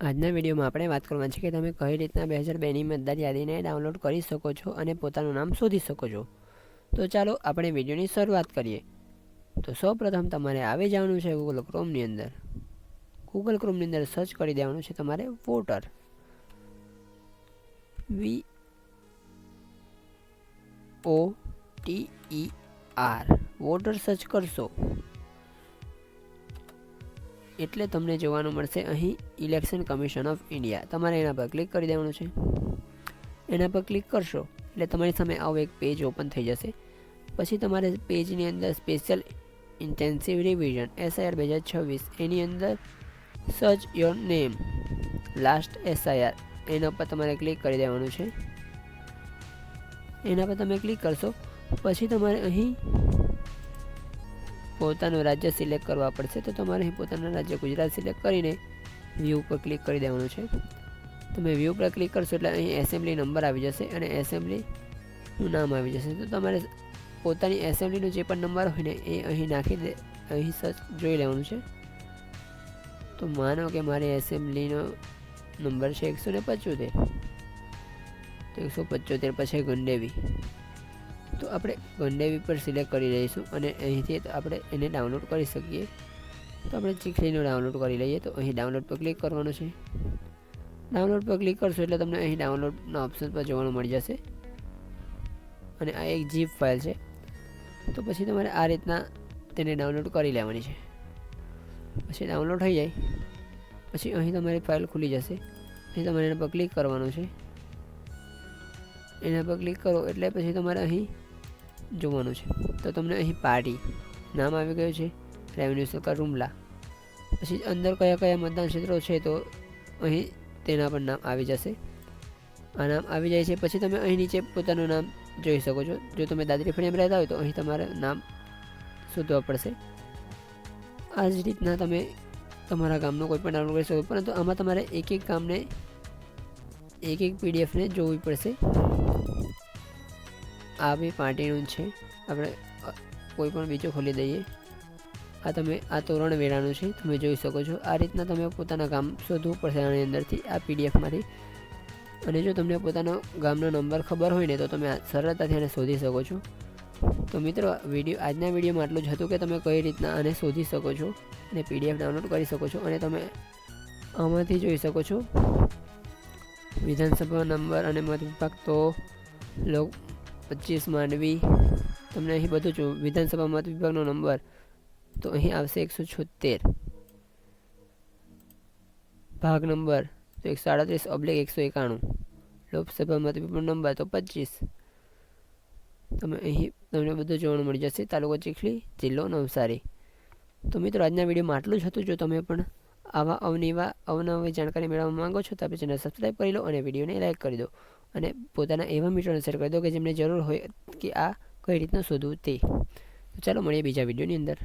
આજના વિડીયોમાં આપણે વાત કરવાની છે કે તમે કઈ રીતના બે હજાર બેની મતદાર યાદીને ડાઉનલોડ કરી શકો છો અને પોતાનું નામ શોધી શકો છો. તો ચાલો આપણે વિડીયોની શરૂઆત કરીએ. તો સૌપ્રથમ તમારે આવી જવાનું છે ગૂગલ ક્રોમની અંદર. ગૂગલ ક્રોમની અંદર સર્ચ કરી દેવાનું છે તમારે voter V O T E R voter search કરશો. એટલે તમને જોવાનું મળશે અહીં ઇલેક્શન કમિશન ઓફ ઇન્ડિયા. તમારે એના પર ક્લિક કરી દેવાનું છે. એના પર ક્લિક કરશો એટલે તમારી સામે આવો એક પેજ ઓપન થઈ જશે. પછી તમારે પેજની અંદર સ્પેશિયલ ઇન્ટેન્સિવ રિવિઝન એસઆઈઆર બે હજાર છવ્વીસ. એની અંદર search your name last SIR એના પર તમારે ક્લિક કરી દેવાનું છે. એના પર તમે ક્લિક કરશો. પછી તમારે અહીં પોતાનું રાજ્ય સિલેક્ટ કરવા પડશે, તો તમારે અહીં પોતાનું રાજ્ય ગુજરાત સિલેક્ટ કરીને વ્યૂ પર ક્લિક કરી દેવાનું છે. તમે વ્યૂ પર ક્લિક કરશો એટલે અહીં એસેમ્બલી નંબર આવી જશે અને એસેમ્બલીનું નામ આવી જશે. તો તમારે પોતાની એસેમ્બલીનો જે પણ નંબર હોય ને, એ અહીં નાખી દે અહીં સર્ચ જોઈ લેવાનું છે. તો માનો કે મારી એસેમ્બલીનો નંબર છે એકસો ને પચોતેર. તો એકસો પચોતેર પછી ગંડેવી તો આપણે ગંડેવી પર સિલેક્ટ કરી લઈશું અને અહીંથી આપણે એને ડાઉનલોડ કરી શકીએ. તો આપણે ચીખલીનું ડાઉનલોડ કરી લઈએ. તો અહીં ડાઉનલોડ પર ક્લિક કરવાનું છે. ડાઉનલોડ પર ક્લિક કરશો એટલે તમને અહીં ડાઉનલોડના ઓપ્શન પર જોવાનું મળી જશે. અને આ એક જીપ ફાઇલ છે. તો પછી તમારે આ રીતના તેને ડાઉનલોડ કરી લેવાની છે. પછી ડાઉનલોડ થઈ જાય. પછી અહીં તમારી ફાઇલ ખુલી જશે. અહીં તમારે એના પર ક્લિક કરવાનું છે. એના પર ક્લિક કરો એટલે પછી તમારે અહીં જોવાનું છે. તો તમને અહીં પાર્ટી નામ આવી ગયું છે. રેવન્યુ સરકાર રૂમલા પછી અંદર કયા કયા મતદાન ક્ષેત્રો છે તો અહીં તેના પણ નામ આવી જશે. આ નામ આવી જાય છે. પછી તમે અહીં નીચે પોતાનું નામ જોઈ શકો છો. જો તમે દાદરી ફળિયામાં રહેતા હોય તો અહીં તમારે નામ શોધવા પડશે. આ જ રીતના તમે તમારા ગામનું કોઈ પણ ડાઉનલોડ કરી શકો. પરંતુ આમાં તમારે એક એક ગામને એક એક પીડીએફને જોવી પડશે. આ બી પાર્ટીનું છે. આપણે કોઈ પણ બીજો ખોલી દઈએ. આ તમે, આ તોરણ વેળાનું છે, તમે જોઈ શકો છો. આ રીતના તમે પોતાના ગામ શોધવું પડશે આની અંદરથી, આ પીડીએફમાંથી. અને જો તમને પોતાનો ગામનો નંબર ખબર હોય ને, તો તમે સરળતાથી આને શોધી શકો છો. તો મિત્રો વીડિયો, આજના વિડીયોમાં આટલું જ હતું કે તમે કઈ રીતના આને શોધી શકો છો અને પીડીએફ ડાઉનલોડ કરી શકો છો અને તમે આમાંથી જોઈ શકો છો વિધાનસભા નંબર અને મત વિભાગ તો લોક પચીસ માંડવી. તમને અહીં બધું જો વિધાનસભા મત વિભાગનો નંબર. તો અહીં આવશે એકસો છોતેર ભાગ નંબર. તો એકસો આડત્રીસ ઓબ્લિક એકસો એકાણું. લોકસભા મત વિભાગનો નંબર, તો પચીસ. તમે અહીં તમને બધું જોવાનું મળી જશે. તાલુકો ચીખલી, જિલ્લો નવસારી. તો મિત્રો, આજના વિડીયોમાં આટલું જ હતું. જો તમે પણ આવા અવનવા અવનવી જાણકારી મેળવવા માંગો છો, તો આપણે ચેનલ સબસ્ક્રાઈબ કરી લો અને વિડીયોને લાઇક કરી દો. અને પોતાના એવા મિત્રોને શેર કરી દો કે જેમને જરૂર હોય કે આ કઈ રીતના શોધવું તે ચાલો મળીએ બીજા વિડીયોની અંદર.